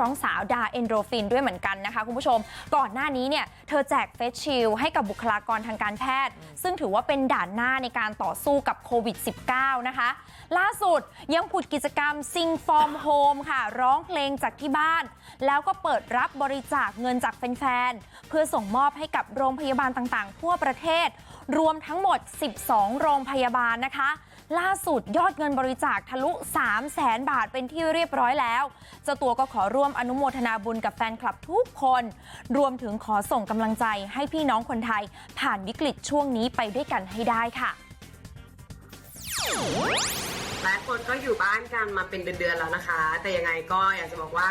ร้องสาวดาเอนโดฟินด้วยเหมือนกันนะคะคุณผู้ชม ก่อนหน้านี้เนี่ยเธอแจกเฟสชิลให้กับบุคลากรทางการแพทย์ ซึ่งถือว่าเป็นด่านหน้าในการต่อสู้กับโควิด -19 นะคะ ล่าสุดยังผุดกิจกรรม Sing from Home ค่ะ ร้องเพลงจากที่บ้าน แล้วก็เปิดรับบริจาคเงินจากแฟนๆ เพื่อส่งมอบให้กับโรงพยาบาลต่างๆ ทั่วประเทศ รวมทั้งหมด 12 โรงพยาบาลนะคะ ล่าสุดยอดเงินบริจาคทะลุ3 0 0แสนบาทเป็นที่เรียบร้อยแล้วเจ้าตัวก็ขอร่วมอนุโมทนาบุญกับแฟนคลับทุกคน รวมถึงขอส่งกำลังใจให้พี่น้องคนไทย ผ่านวิกฤตช่วงนี้ไปด้วยกันให้ได้ค่ะหลายคนก็อยู่บ้านกันมาเป็นเดือนๆแล้วนะคะ แต่ยังไงก็อยากจะบอกว่า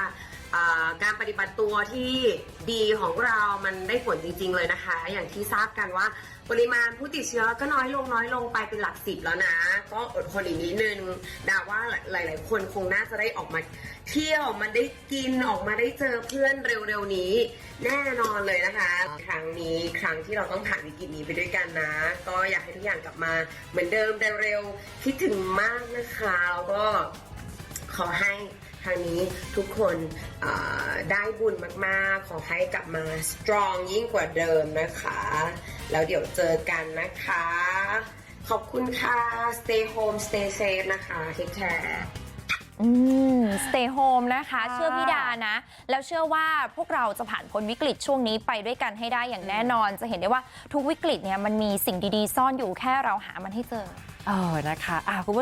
การปฏิบัติตัวที่ดีของเรามันได้ผลจริง ๆ เลยนะคะ อย่างที่ทราบกันว่า ปริมาณผู้ติดเชื้อก็น้อยลงน้อยลงไปเป็นหลักสิบแล้วนะ ก็อดทนอีกนิดนึงดาว่าหลาย ๆ คนคงน่าจะได้ออกมาเที่ยวมันได้กินออกมาได้เจอเพื่อนเร็วๆนี้ แน่นอนเลยนะคะ ครั้งนี้ครั้งที่เราต้องผ่านวิกฤตนี้ไปด้วยกันนะ ก็อยากให้ทุกอย่างกลับมา เหมือนเดิมเร็วๆคิดถึงมากนะคะแล้วก็ขอให้ ทางนี้ทุกคนเอ่อได้บุญมากๆ ขอให้กลับมา strong ยิ่งกว่าเดิมนะคะ แล้วเดี๋ยวเจอกันนะคะ ขอบคุณค่ะ stay home stay safe นะคะ take care อืม stay home นะคะค่ะเชื่อพี่ดานะ แล้วเชื่อว่าพวกเราจะผ่านพ้นวิกฤตช่วงนี้ไปด้วยกันให้ได้อย่างแน่นอน จะเห็นได้ว่าทุกวิกฤตเนี่ยมันมีสิ่งดีๆ ซ่อนอยู่แค่เราหามันให้เจอ เออนะคะอะคุณผู้ชม